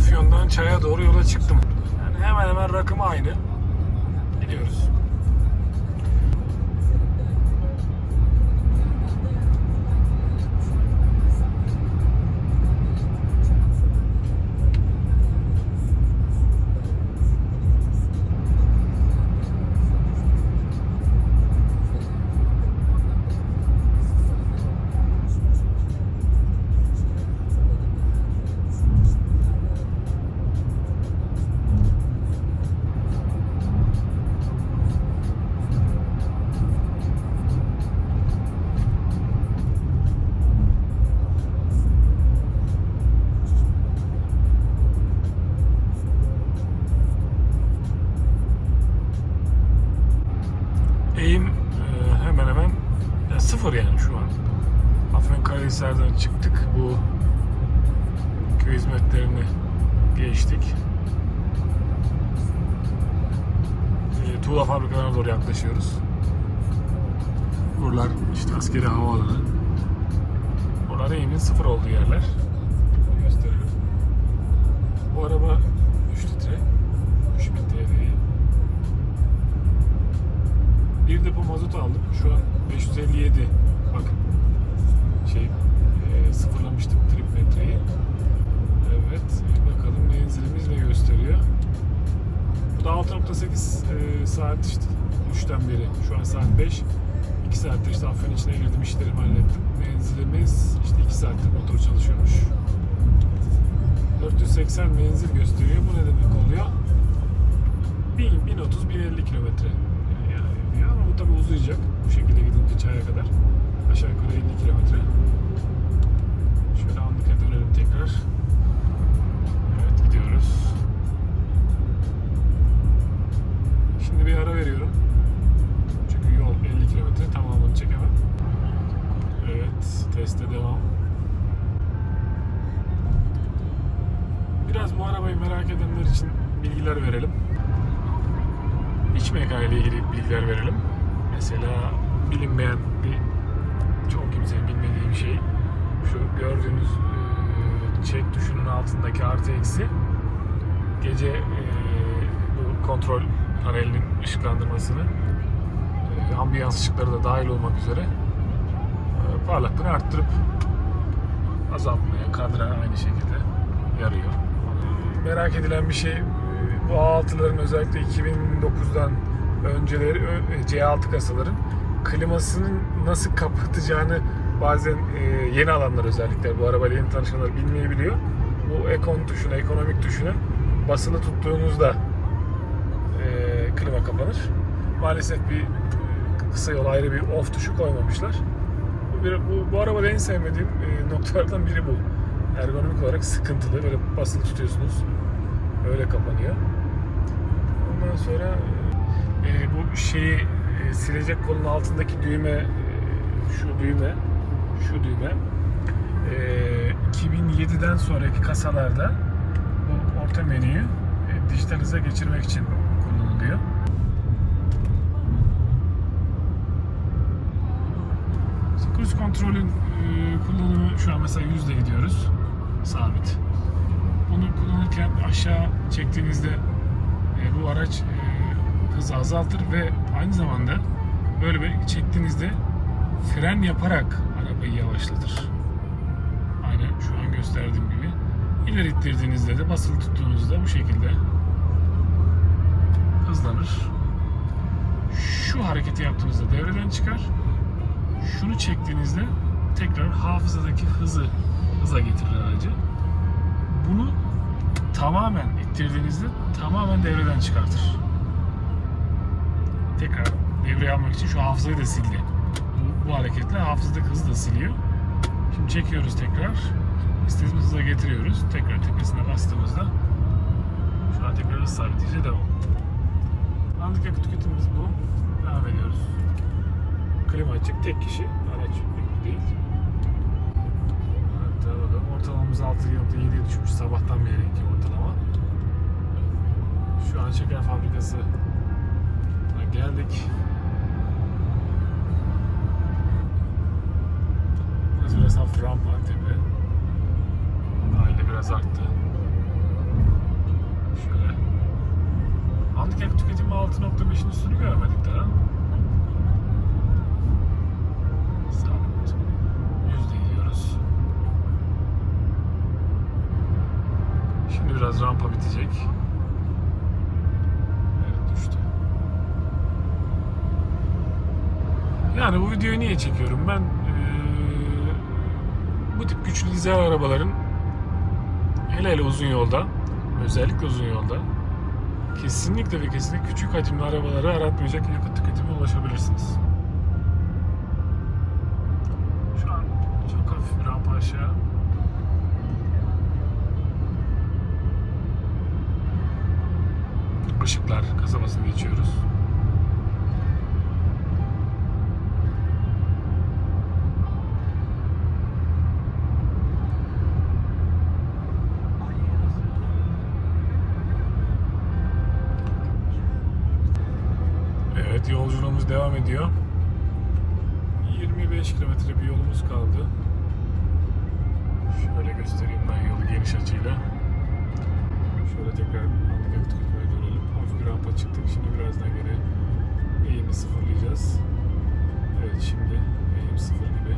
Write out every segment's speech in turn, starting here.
Afyon'dan Çay'a doğru yola çıktım. Yani hemen hemen rakımı aynı. Gidiyoruz. Geçtik. E, tuğla fabrikalarına doğru yaklaşıyoruz. Buralar işte askeri havaalanı. Buralar eğimin sıfır olduğu yerler. Gösteriyor. Bu araba 3 litre. 3000 TL'yi. Bir depo mazot aldım. Şu an 557. Bakın. Şey e, sıfırlamıştım trip metreyi. Evet. e, Bakalım menzilimiz ne gösteriyor. Bu da 6.8 e, saat işte 3'ten beri. Şu an saat 5. 2 saatte işte Afyon içine girdim işlerimi hallettim. Menzilimiz işte 2 saatte motor çalışıyormuş. 480 menzil gösteriyor. Bu ne demek oluyor? 1000, 1030, 1050 kilometre. Yani, ama bu tabi uzayacak. Bu şekilde gidince çaya kadar. Aşağı yukarı 50 kilometre. Şöyle Anlık'a dönelim tekrar. Gidiyoruz. Şimdi bir ara veriyorum. Çünkü yol 50 kilometre tamamını çekemem. Evet teste devam. Biraz bu arabayı merak edenler için bilgiler verelim. İç meka ile ilgili bilgiler verelim. Mesela bilinmeyen bir çok kimsenin bilmediği bir şey. Şu gördüğünüz çek tuşunun altındaki artı eksi gece e, bu kontrol panelinin ışıklandırmasını e, ambiyans ışıkları da dahil olmak üzere e, parlaklığını arttırıp azaltmaya, kadra aynı şekilde yarıyor. E, Merak edilen bir şey e, bu A6'ların özellikle 2009'dan önceleri ö- C6 kasaların klimasının nasıl kapatacağını bazen e, yeni alanlar özellikle bu arabayla yeni tanışanlar bilmeyebiliyor. Bu ekon tuşuna, ekonomik tuşuna basılı tuttuğunuzda e, klima kapanır. Maalesef bir e, kısa yol ayrı bir off tuşu koymamışlar. Bu, bir, bu, bu arabada en sevmediğim e, noktalardan biri bu. Ergonomik olarak sıkıntılı. Böyle basılı tutuyorsunuz. Öyle kapanıyor. Ondan sonra e, bu şeyi e, silecek kolun altındaki düğme e, şu düğme şu düğme e, 2007'den sonraki kasalarda orta menüyü e, dijital hıza geçirmek için kullanılıyor. Cruise kontrolün e, kullanımı şu an mesela 100'de gidiyoruz. Sabit. Bunu kullanırken aşağı çektiğinizde e, bu araç hızı azaltır ve aynı zamanda böyle bir çektiğinizde fren yaparak arabayı yavaşlatır. Aynen şu an gösterdiğim gibi. İleri ittirdiğinizde de basılı tuttuğunuzda bu şekilde hızlanır. Şu hareketi yaptığınızda devreden çıkar. Şunu çektiğinizde tekrar hafızadaki hızı hıza getirir aracı. Bunu tamamen ittirdiğinizde tamamen devreden çıkartır. Tekrar devreye almak için şu hafızayı da sildi. Bu, bu hareketle hafızadaki hızı da siliyor. Şimdi çekiyoruz tekrar. İstediğimiz hıza getiriyoruz. Tekrar tepesine bastığımızda şu an tekrar hız sabitleyici devam. Anlık yakıt tüketimimiz bu. Devam ediyoruz. Klima açık. Tek kişi. Araç yüklü değil. Hatta bakalım ortalamamız 6.7'ye düşmüş sabahtan beri ortalama. Şu an şeker fabrikası geldik. Burası biraz rampa tepe. Biraz arttı. Anlık yakıt tüketimi 6.5'in üstünü görmedik daha. Sabit. Yüzde gidiyoruz. Şimdi biraz rampa bitecek. Evet düştü. Yani bu videoyu niye çekiyorum ben? Ee, bu tip güçlü dizel arabaların hele hele uzun yolda özellikle uzun yolda kesinlikle ve kesinlikle küçük hacimli arabaları aratmayacak yakıt tüketimine ulaşabilirsiniz. Şu an çok hafif bir rampa aşağı. Işıklar kasabasını geçiyoruz. Ediyor. 25 kilometre bir yolumuz kaldı. Şöyle göstereyim ben yolu geniş açıyla. Şöyle tekrar yakıt tüketime dönelim. Hafif bir rampa çıktık. Şimdi birazdan gene eğimi sıfırlayacağız. Evet şimdi eğim sıfır gibi.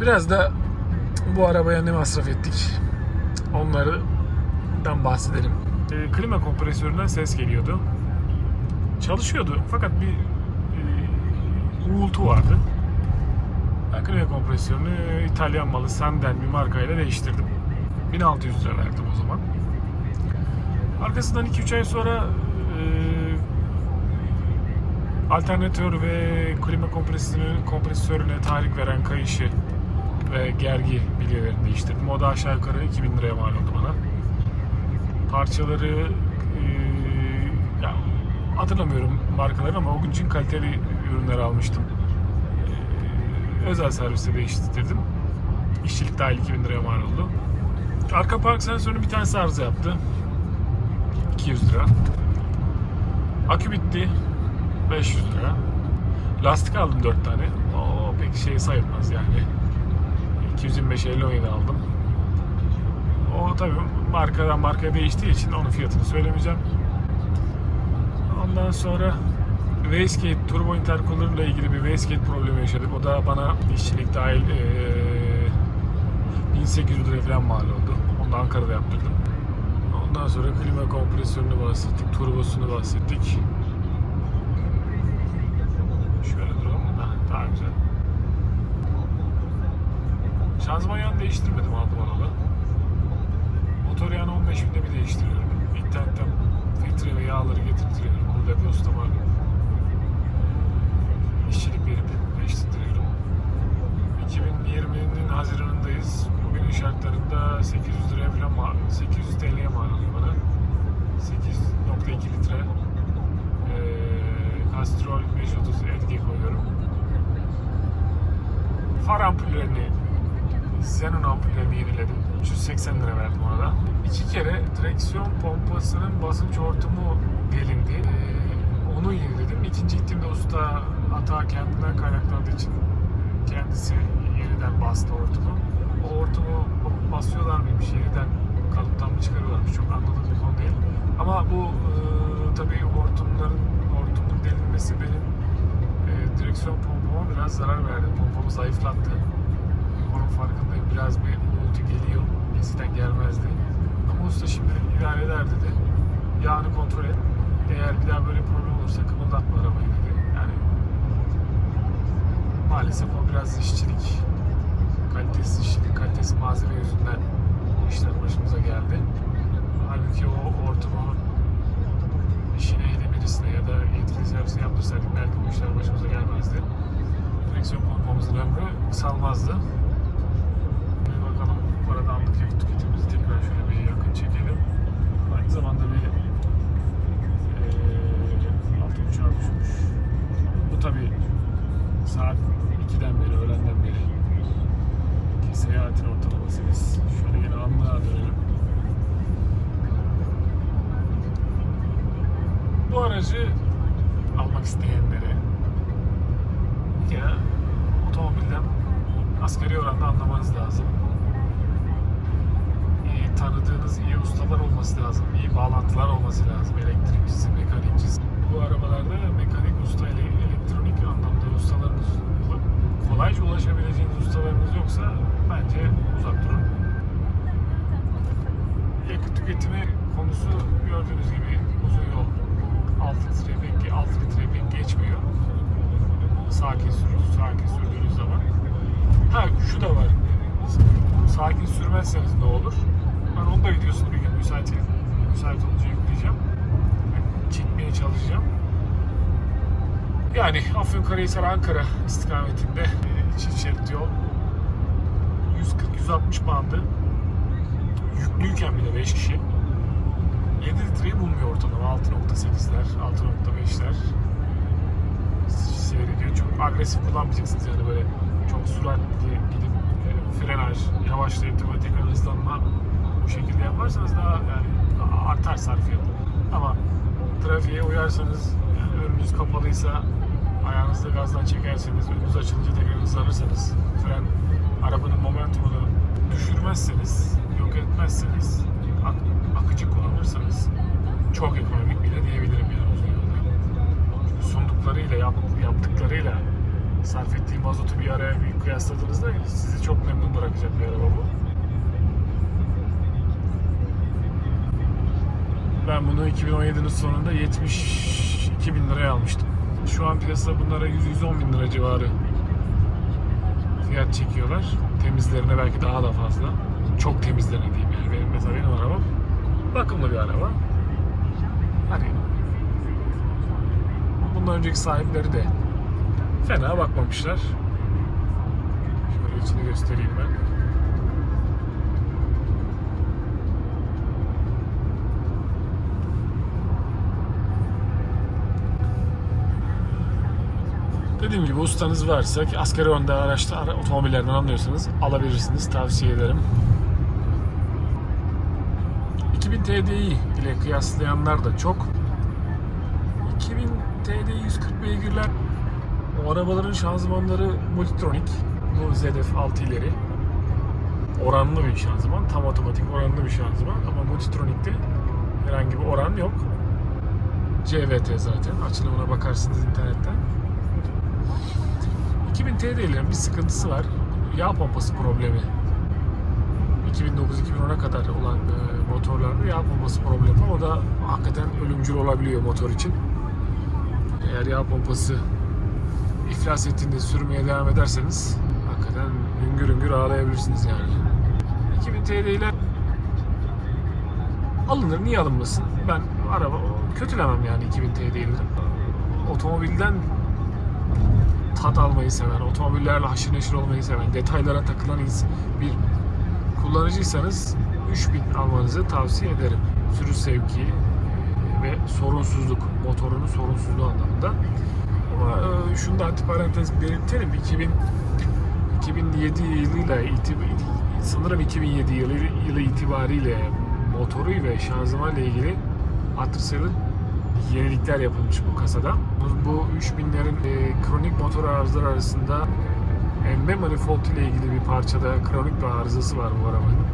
Biraz da bu arabaya ne masraf ettik? Onlardan bahsedelim. E, klima kompresöründen ses geliyordu. Çalışıyordu fakat bir e, uğultu vardı. Ben klima kompresörünü İtalyan malı Sanden bir markayla değiştirdim. 1600 lira verdim o zaman. Arkasından 2-3 ay sonra e, alternatör ve klima kompresörüne, kompresörüne tahrik veren kayışı ve gergi bilyelerini değiştirdim. O da aşağı yukarı 2000 liraya mal oldu bana. Parçaları e, ya, hatırlamıyorum markaları ama o gün için kaliteli ürünler almıştım. E, özel serviste değiştirdim. İşçilik dahil 2000 liraya mal oldu. Arka park sensörünün bir tanesi arıza yaptı. 200 lira. Akü bitti. 500 lira. Lastik aldım 4 tane. O pek şey sayılmaz yani. 225 50 oyunu aldım. O tabii markadan markaya değiştiği için onun fiyatını söylemeyeceğim. Ondan sonra Wastegate turbo intercooler ile ilgili bir Wastegate problemi yaşadık. O da bana işçilik dahil eee 1800 lira falan mal oldu. Onu da Ankara'da yaptırdım. Ondan sonra klima kompresörünü bahsettik, turbosunu bahsettik. Şanzıman yağını değiştirmedim aldım aralı. Motor yağını 15 binde bir değiştiriyorum. İnternetten filtre ve yağları getirtiyorum. Burada bir ustama işçilik verip değiştiriyorum. 2020'nin Haziran'ındayız. Bugünün şartlarında 800 liraya falan mal, 800 TL'ye mal oluyor bana. 8.2 litre Castrol 530 etki koyuyorum. Far ampullerini Xenon ampullerini yeniledim. 380 lira verdim ona da. İki kere direksiyon pompasının basınç hortumu delindi. Ee, onu yeniledim. İkinci gittiğimde usta hata kendinden kaynaklandığı için kendisi yeniden bastı hortumu. O hortumu basıyorlar mıymış, yeniden kalıptan mı çıkarıyorlarmış çok anladığım bir konu değil. Ama bu e, tabii hortumların hortumun delinmesi benim e, direksiyon pompama biraz zarar verdi. Pompamı zayıflattı. Onun farkındayım. Biraz bir uğultu geliyor. Eskiden gelmezdi. Ama usta şimdi idare eder dedi. Yağını kontrol et. Eğer bir daha böyle problem olursa kımıldatma arabayı dedi. Yani maalesef o biraz işçilik, kalitesiz işçilik, kalitesiz malzeme yüzünden bu işler başımıza geldi. Halbuki o ortamı işine ehli ya da yetkili servise yaptırsaydık belki bu işler başımıza gelmezdi. Direksiyon pompamızın ömrü kısalmazdı. Yakıt tüketimimizi tekrar şöyle bir yakın çekelim. Aynı zamanda bir yoksa bence uzak durun. Yakıt tüketimi konusu gördüğünüz gibi uzun yol 6 litre pek 6 litre pek geçmiyor. Sakin sürün, sakin sürdüğünüz zaman. Ha şu da var. Sakin sürmezseniz ne olur? Ben onun da videosunu bir gün müsait, müsait olunca yükleyeceğim. Çekmeye çalışacağım. Yani Afyonkarahisar Ankara istikametinde e, çift şerit yol 140-160 bandı yüklüyken bile 5 kişi. 7 litreyi bulmuyor ortalama 6.8'ler 6.5'ler seyrediyor çok agresif kullanmayacaksınız yani böyle çok süratli gidip e, frenaj yavaşlayıp tekrar tekrar hızlanma bu şekilde yaparsanız daha yani artar sarfiyat ama trafiğe uyarsanız yani önünüz kapalıysa ayağınızla gazdan çekerseniz önünüz açılınca tekrar hızlanırsanız fren arabanın momentumunu düşürmezseniz yok etmezseniz ak- akıcı kullanırsanız çok ekonomik bile diyebilirim yani uzun yolda. Çünkü sunduklarıyla yap, yaptıklarıyla sarf ettiği mazotu bir araya bir kıyasladığınızda sizi çok memnun bırakacak bir araba bu. Ben bunu 2017'nin sonunda 72 bin liraya almıştım. Şu an piyasada bunlara 100-110 bin lira civarı fiyat çekiyorlar. Temizlerine belki daha da fazla. Çok temizlerine diyeyim yani. Benim mesela benim arabam bakımlı bir araba. Hani bundan önceki sahipleri de fena bakmamışlar. Şöyle içini göstereyim ben. Dediğim gibi ustanız varsa ki askeri önde araçta ara, otomobillerden anlıyorsanız alabilirsiniz. Tavsiye ederim. 2000 TDI ile kıyaslayanlar da çok. 2000 TDI 140 beygirler o arabaların şanzımanları Multitronic. Bu ZF 6 ileri. Oranlı bir şanzıman. Tam otomatik oranlı bir şanzıman. Ama Multitronic'te herhangi bir oran yok. CVT zaten. Açılımına bakarsınız internetten. 2000 TD'lerin bir sıkıntısı var. Yağ pompası problemi. 2009-2010'a kadar olan e, motorlarda yağ pompası problemi var. O da hakikaten ölümcül olabiliyor motor için. Eğer yağ pompası iflas ettiğinde sürmeye devam ederseniz hakikaten hüngür hüngür ağlayabilirsiniz yani. 2000 TL ile alınır. Niye alınmasın? Ben araba kötülemem yani 2000 TL'yi. Otomobilden tat almayı seven, otomobillerle haşır neşir olmayı seven, detaylara takılan bir kullanıcıysanız 3000 almanızı tavsiye ederim. Sürüş zevki e, ve sorunsuzluk, motorunun sorunsuzluğu anlamında. Ama e, şunu da antiparantez belirtelim. 2000 2007 yılıyla sanırım 2007 yılı, yılı itibariyle motoru ve şanzıman ile ilgili sayılır yenilikler yapılmış bu kasada. Bu, bu 3000'lerin e, kronik motor arızaları arasında emme manifold ile ilgili bir parçada kronik bir arızası var bu arabanın.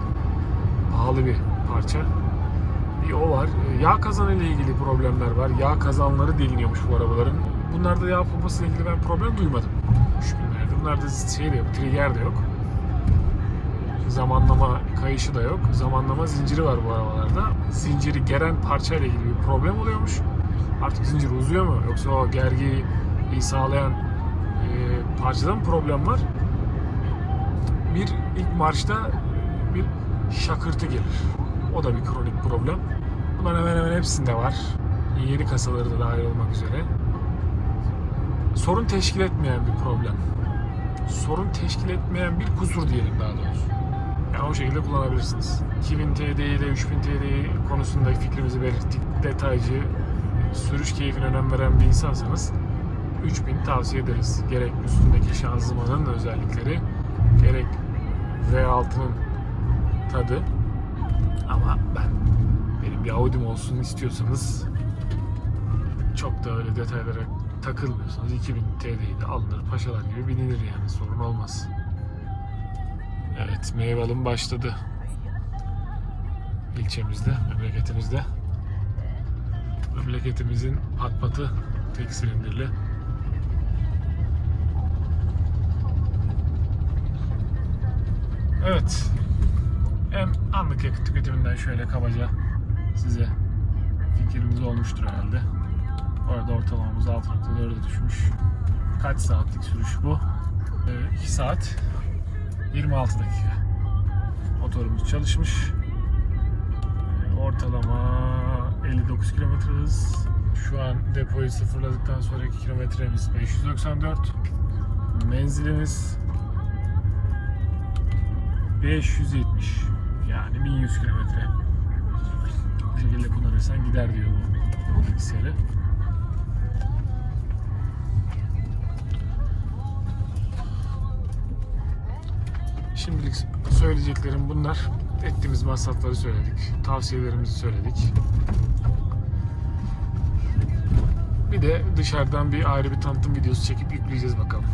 Pahalı bir parça. Bir o var. E, Yağ kazanı ile ilgili problemler var. Yağ kazanları deliniyormuş bu arabaların. Bunlarda yağ pompası ile ilgili ben problem duymadım. 3000'lerde. Bunlarda şey de yok, trigger de yok. Zamanlama kayışı da yok. Zamanlama zinciri var bu arabalarda. Zinciri geren parça ile ilgili bir problem oluyormuş. Artık zincir uzuyor mu? Yoksa o gergiyi sağlayan e, parçada mı problem var? Bir ilk marşta bir şakırtı gelir. O da bir kronik problem. Bunlar hemen hemen hepsinde var. Yeni kasaları da dahil olmak üzere. Sorun teşkil etmeyen bir problem. Sorun teşkil etmeyen bir kusur diyelim daha doğrusu. Yani o şekilde kullanabilirsiniz. 2000 TD ile 3000 TD konusunda fikrimizi belirttik. Detaycı, sürüş keyfine önem veren bir insansanız 3000 tavsiye ederiz. Gerek üstündeki şanzımanın özellikleri, gerek V6'nın tadı. Ama ben benim bir Audi'm olsun istiyorsanız çok da öyle detaylara takılmıyorsanız 2000 TL'yi de alınır paşalar gibi binilir yani sorun olmaz. Evet, meyve alım başladı. İlçemizde, memleketimizde. Memleketimizin patpatı tek silindirli. Evet. Hem anlık yakıt tüketiminden şöyle kabaca size fikriniz olmuştur herhalde. Bu arada ortalamamız 6.4'e düşmüş. Kaç saatlik sürüş bu? 2 saat 26 dakika. Motorumuz çalışmış. Ee, Ortalama 59 km hız. Şu an depoyu sıfırladıktan sonraki kilometremiz 594. Menzilimiz 570. Yani 1100 kilometre. Bu şekilde kullanırsan gider diyor bu bilgisayarı. Şimdilik söyleyeceklerim bunlar. Ettiğimiz masrafları söyledik. Tavsiyelerimizi söyledik. Bir de dışarıdan bir ayrı bir tanıtım videosu çekip yükleyeceğiz bakalım.